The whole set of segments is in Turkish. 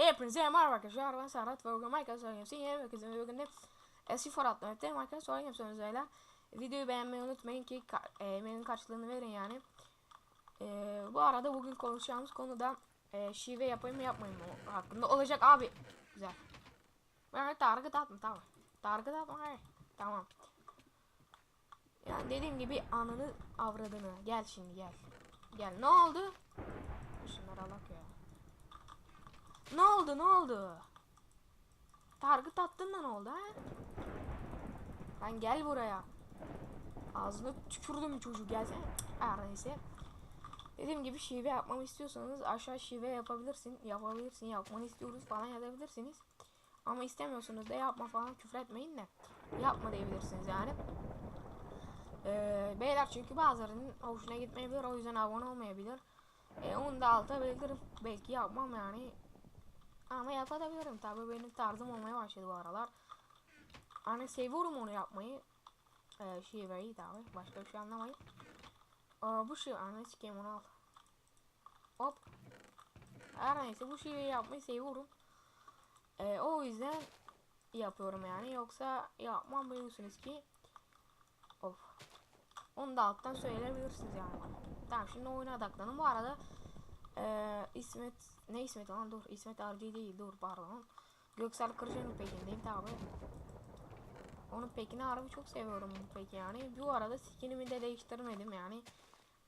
Hepinize merhaba arkadaşlar ben Serhat ve bugün Minecraft oynuyorsun yeni bir kızım bugün de eski Forat Nöbet'te Minecraft oynuyorsunuz öyle Videoyu beğenmeyi unutmayın ki ka e, benim karşılığını verin yani. E, Bu arada bugün konuşacağımız konuda e, şive yapayım mı yapmayayım mı hakkında olacak abi. Güzel. Ben target atma tamam. Target atma hayır. Tamam. Yani dediğim gibi anını avradını. Gel şimdi gel. Gel. Ne oldu ne oldu ne oldu? Target attın da ne oldu ha? Lan gel buraya. Ağzını tükürdüm çocuğu gelsene. Her neyse. Dediğim gibi şive yapmamı istiyorsanız aşağı şive yapabilirsin. Yapabilirsin yapmanı istiyoruz falan yazabilirsiniz. Ama istemiyorsunuz da yapma falan küfür etmeyin de. Yapma diyebilirsiniz yani. Ee, beyler çünkü bazılarının hoşuna gitmeyebilir o yüzden abone olmayabilir. E, onu da alta belirtirim. Belki yapmam yani. Ama yapabilirim tabi benim tarzım olmaya başladı bu aralar. Hani seviyorum onu yapmayı. Ee, şiveyi tabi başka bir şey anlamayın. Aa, bu şey anne sikeyim onu al. Hop. Her neyse bu şiveyi yapmayı seviyorum. Ee, o yüzden yapıyorum yani yoksa yapmam biliyorsunuz ki. Of. Onu da alttan söyleyebilirsiniz yani. Tamam şimdi oyuna odaklanın. Bu arada ee, İsmet ne İsmet lan? Dur İsmet Arcı değil dur pardon. Göksel Kırca'nın pekindeyim tabi Onun pekini harbi çok seviyorum bu peki yani. Bu arada skinimi de değiştirmedim yani.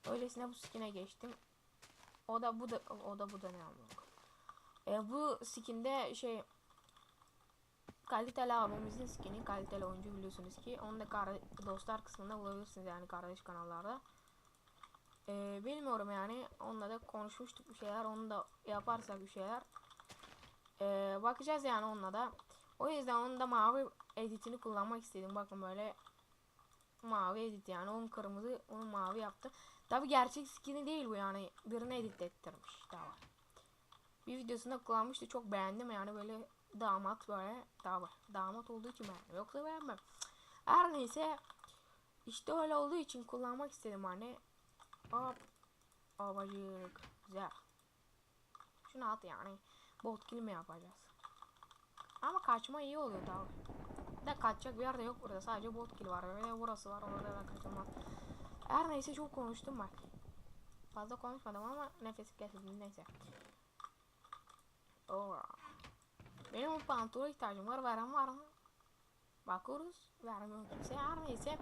Öylesine bu skine geçtim. O da bu da o da bu da ne anlamı e, Bu skinde şey Kaliteli abimizin skini kaliteli oyuncu biliyorsunuz ki. Onu da dostlar kısmında bulabilirsiniz yani kardeş kanallarda ee, bilmiyorum yani. Onunla da konuşmuştuk bir şeyler. Onu da yaparsak bir şeyler. Ee, bakacağız yani onunla da. O yüzden onun da mavi editini kullanmak istedim. Bakın böyle mavi edit yani. Onun kırmızı, onun mavi yaptı. Tabi gerçek skini değil bu yani. Birini edit ettirmiş. Tamam. Bir videosunda kullanmıştı. Çok beğendim yani böyle damat böyle. Tamam. Damat olduğu için beğendim. Yoksa beğenmem. Her neyse. işte öyle olduğu için kullanmak istedim hani. Hop. Babacık. Güzel. Şunu at yani. Bot kill mi yapacağız? Ama kaçma iyi oluyor tabi. De kaçacak bir yerde yok burada. Sadece bot kill var. Ve burası var. Orada da kaçılmaz. Her neyse çok konuştum bak. Fazla konuşmadım ama nefes kesildi. Neyse. Oh. Benim pantolona ihtiyacım var. Veren var mı? Bakıyoruz. Vermiyor kimse. Her neyse.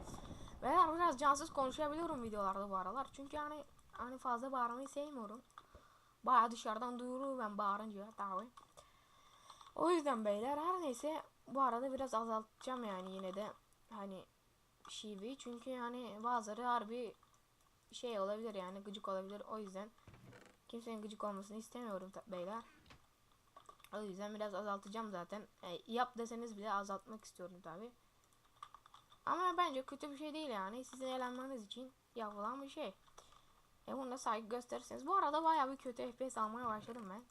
Beyler biraz cansız konuşabiliyorum videolarda bu aralar. Çünkü hani hani fazla bağırmayı sevmiyorum. Baya dışarıdan duyuru ben bağırınca tabi. O yüzden beyler her neyse bu arada biraz azaltacağım yani yine de hani şiveyi çünkü yani bazıları harbi şey olabilir yani gıcık olabilir o yüzden kimsenin gıcık olmasını istemiyorum beyler. O yüzden biraz azaltacağım zaten. E, yap deseniz bile azaltmak istiyorum tabi. Ama bence kötü bir şey değil yani. Sizin eğlenmeniz için yapılan bir şey. E bunda saygı gösterirseniz. Bu arada bayağı bir kötü FPS almaya başladım ben.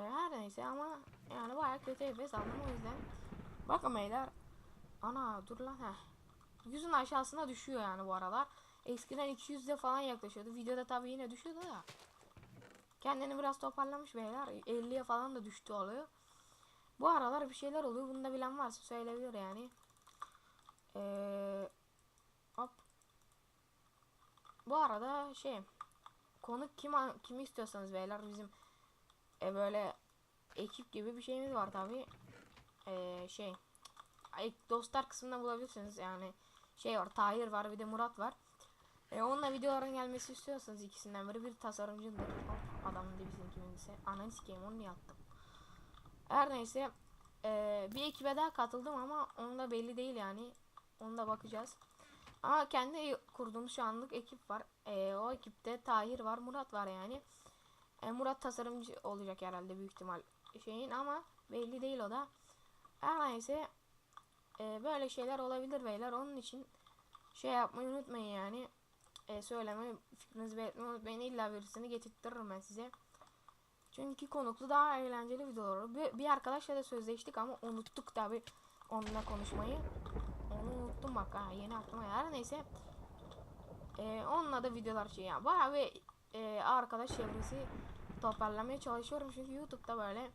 E, her neyse ama yani bayağı kötü FPS aldım o yüzden. Bakın beyler. Ana dur lan heh. Yüzün aşağısına düşüyor yani bu aralar. Eskiden 200'de falan yaklaşıyordu. Videoda tabii yine düşüyordu da. Kendini biraz toparlamış beyler. 50'ye falan da düştü oluyor. Bu aralar bir şeyler oluyor. Bunu da bilen varsa söyleyebilir yani. Ee, hop. Arada şey konuk kim kimi istiyorsanız beyler bizim e, böyle ekip gibi bir şeyimiz var tabi. Ee, şey dostlar kısmında bulabilirsiniz yani şey var Tahir var bir de Murat var. E, onunla videoların gelmesi istiyorsanız ikisinden biri bir tasarımcıdır. Hop, adamın dibisinin kimindisi. Ananı sikeyim onu niye attım. Her neyse e, bir ekibe daha katıldım ama onun da belli değil yani. Onu da bakacağız. Ama kendi kurduğum şu anlık ekip var. E, o ekipte Tahir var, Murat var yani. E, Murat tasarımcı olacak herhalde büyük ihtimal şeyin ama belli değil o da. Her neyse e, böyle şeyler olabilir beyler. Onun için şey yapmayı unutmayın yani. E, söylemeyi, fikrinizi belirtmeyi unutmayın. İlla birisini getirtirim ben size. Çünkü konuklu daha eğlenceli videolar. Bir, bir arkadaşla da sözleştik ama unuttuk tabi onunla konuşmayı. Onu unuttum bak ha yeni aklıma her neyse. Ee, onunla da videolar şey ya. Bayağı bir e, arkadaş çevresi toparlamaya çalışıyorum çünkü YouTube'da böyle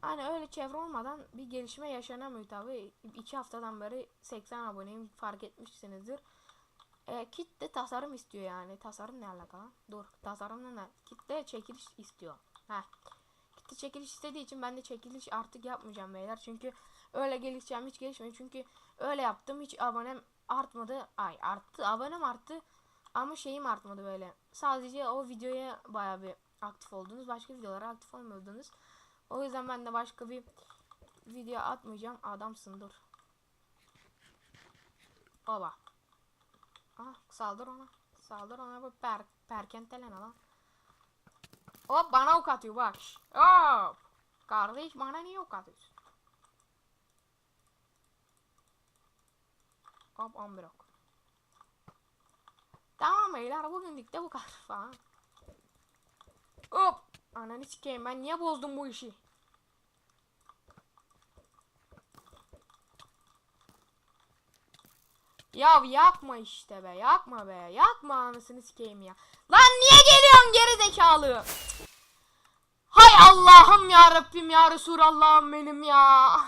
hani öyle çevre olmadan bir gelişme yaşanamıyor tabi. iki haftadan beri 80 aboneyim fark etmişsinizdir. E, kitle tasarım istiyor yani. Tasarım ne alaka? Dur. Tasarımla ne? Kitle çekiliş istiyor. Heh. Kitle çekiliş istediği için ben de çekiliş artık yapmayacağım beyler. Çünkü öyle gelişeceğim hiç gelişmiyor. Çünkü öyle yaptım hiç abonem artmadı. Ay arttı. Abonem arttı. Ama şeyim artmadı böyle. Sadece o videoya baya bir aktif oldunuz. Başka videolara aktif olmuyordunuz. O yüzden ben de başka bir video atmayacağım. Adamsın dur. Oba. Ah saldır ona. Saldır ona bu per perkentelen lan. Hop bana ok atıyor bak. Hop. Kardeş bana niye ok atıyorsun? Hop 11 ok. Tamam beyler bugünlük de bu kadar falan. Hop. Ananı sikeyim ben niye bozdum bu işi? Ya yakma işte be yakma be yakma anasını sikeyim ya. Lan niye geliyorsun geri zekalı? Hay Allah'ım ya Rabbim ya Resulallah'ım benim ya.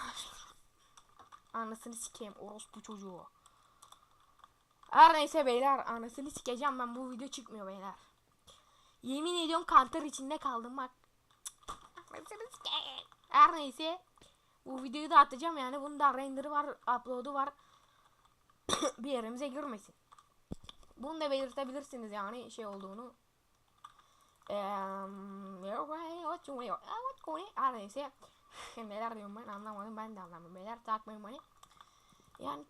Anasını sikeyim orospu çocuğu. Her neyse beyler anasını sikeceğim ben bu video çıkmıyor beyler. Yemin ediyorum kanter içinde kaldım bak. Her neyse bu videoyu da atacağım yani bunun da render'ı var upload'u var. bir yerimize girmesin. Bunu da belirtebilirsiniz yani şey olduğunu. Her neyse. Neler diyorum ben anlamadım ben de anlamadım. Beyler takmayın beni. Yani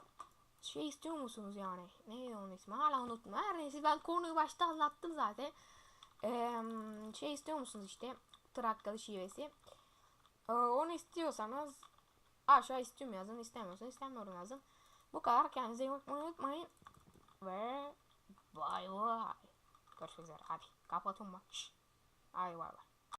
şey istiyor musunuz yani? Neydi onun ismi? Hala unuttum. Her neyse ben konuyu başta anlattım zaten. Eee şey istiyor musunuz işte? Trakyalı şivesi. Ee, onu istiyorsanız aşağı istiyorum yazın. istemiyorsanız istemiyorum yazın. Bu kadar. Kendinize iyi unutmayın. Ve bay bay. Görüşmek üzere. Hadi kapatın bak. Hadi bay bay.